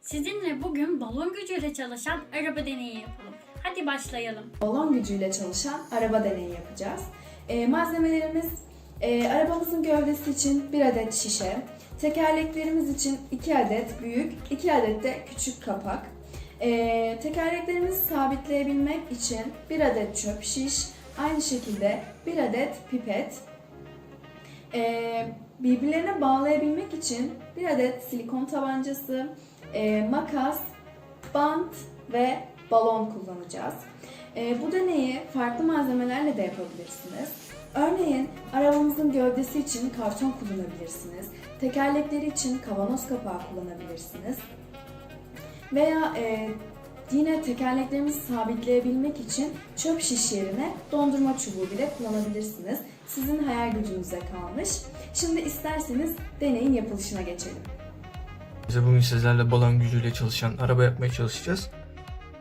Sizinle bugün balon gücüyle çalışan araba deneyi yapalım. Hadi başlayalım. balon gücüyle çalışan araba deneyi yapacağız. Ee, malzemelerimiz e, arabamızın gövdesi için 1 adet şişe, tekerleklerimiz için 2 adet büyük, 2 adet de küçük kapak. Ee, tekerleklerimizi sabitleyebilmek için 1 adet çöp şiş, aynı şekilde 1 adet pipet. Ee, birbirlerine bağlayabilmek için 1 adet silikon tabancası, e, makas, bant ve balon kullanacağız. Ee, bu deneyi farklı malzemelerle de yapabilirsiniz. Örneğin arabamızın gövdesi için karton kullanabilirsiniz. Tekerlekleri için kavanoz kapağı kullanabilirsiniz. Veya e, yine tekerleklerimizi sabitleyebilmek için çöp şiş yerine dondurma çubuğu bile kullanabilirsiniz. Sizin hayal gücünüze kalmış. Şimdi isterseniz deneyin yapılışına geçelim. Bize bugün sizlerle balon gücüyle çalışan araba yapmaya çalışacağız.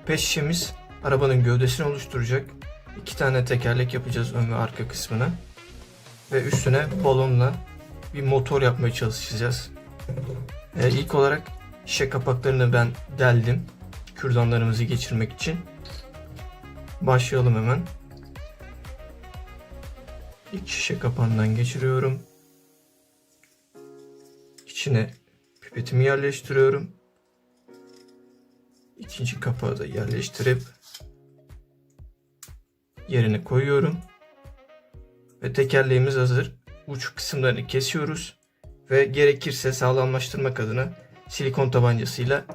Pet şişemiz arabanın gövdesini oluşturacak. İki tane tekerlek yapacağız ön ve arka kısmına. Ve üstüne balonla bir motor yapmaya çalışacağız. Ee, ilk olarak şişe kapaklarını ben deldim. Kürdanlarımızı geçirmek için. Başlayalım hemen. İlk şişe kapağından geçiriyorum. İçine pipetimi yerleştiriyorum. İkinci kapağı da yerleştirip yerine koyuyorum. Ve tekerleğimiz hazır. Uç kısımlarını kesiyoruz. Ve gerekirse sağlamlaştırmak adına silikon tabancasıyla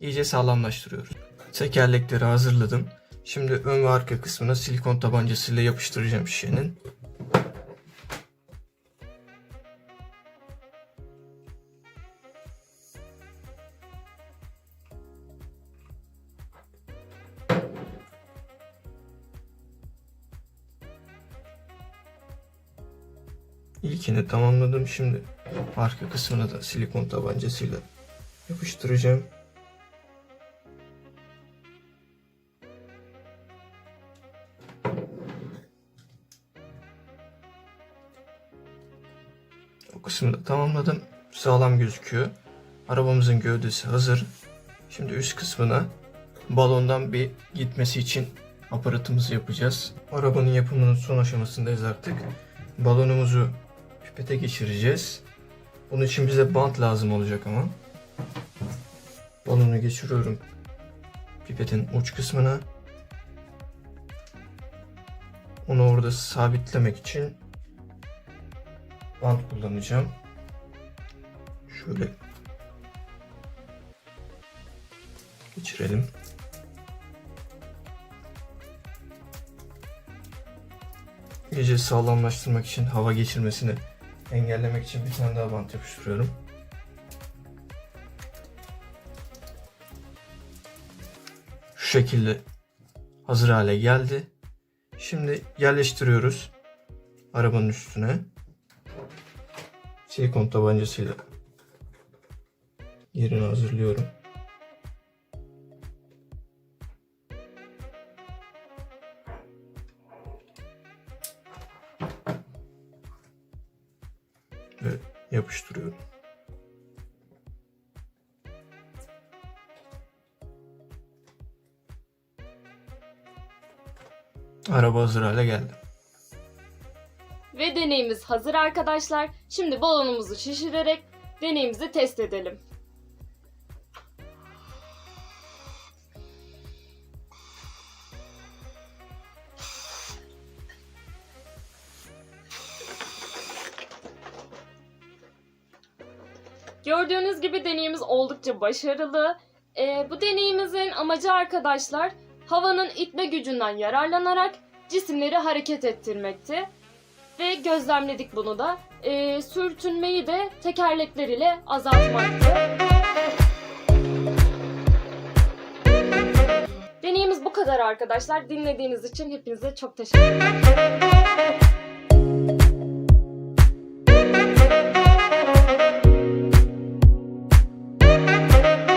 iyice sağlamlaştırıyoruz. Tekerlekleri hazırladım. Şimdi ön ve arka kısmına silikon tabancasıyla yapıştıracağım şişenin. İlkini tamamladım. Şimdi arka kısmına da silikon tabancasıyla yapıştıracağım. O kısmı da tamamladım. Sağlam gözüküyor. Arabamızın gövdesi hazır. Şimdi üst kısmına balondan bir gitmesi için aparatımızı yapacağız. Arabanın yapımının son aşamasındayız artık. Balonumuzu pipete geçireceğiz. Bunun için bize bant lazım olacak ama. Balonu geçiriyorum pipetin uç kısmına. Onu orada sabitlemek için bant kullanacağım. Şöyle geçirelim. İyice sağlamlaştırmak için hava geçirmesini engellemek için bir tane daha bant yapıştırıyorum. Şu şekilde hazır hale geldi. Şimdi yerleştiriyoruz arabanın üstüne. Silikon tabancasıyla yerini hazırlıyorum. Yapıştırıyorum. Araba hazır hale geldi. Ve deneyimiz hazır arkadaşlar. Şimdi balonumuzu şişirerek deneyimizi test edelim. Gördüğünüz gibi deneyimiz oldukça başarılı. Ee, bu deneyimizin amacı arkadaşlar havanın itme gücünden yararlanarak cisimleri hareket ettirmekti. Ve gözlemledik bunu da. Ee, sürtünmeyi de tekerlekler ile azaltmaktı. Deneyimiz bu kadar arkadaşlar. Dinlediğiniz için hepinize çok teşekkür ederim.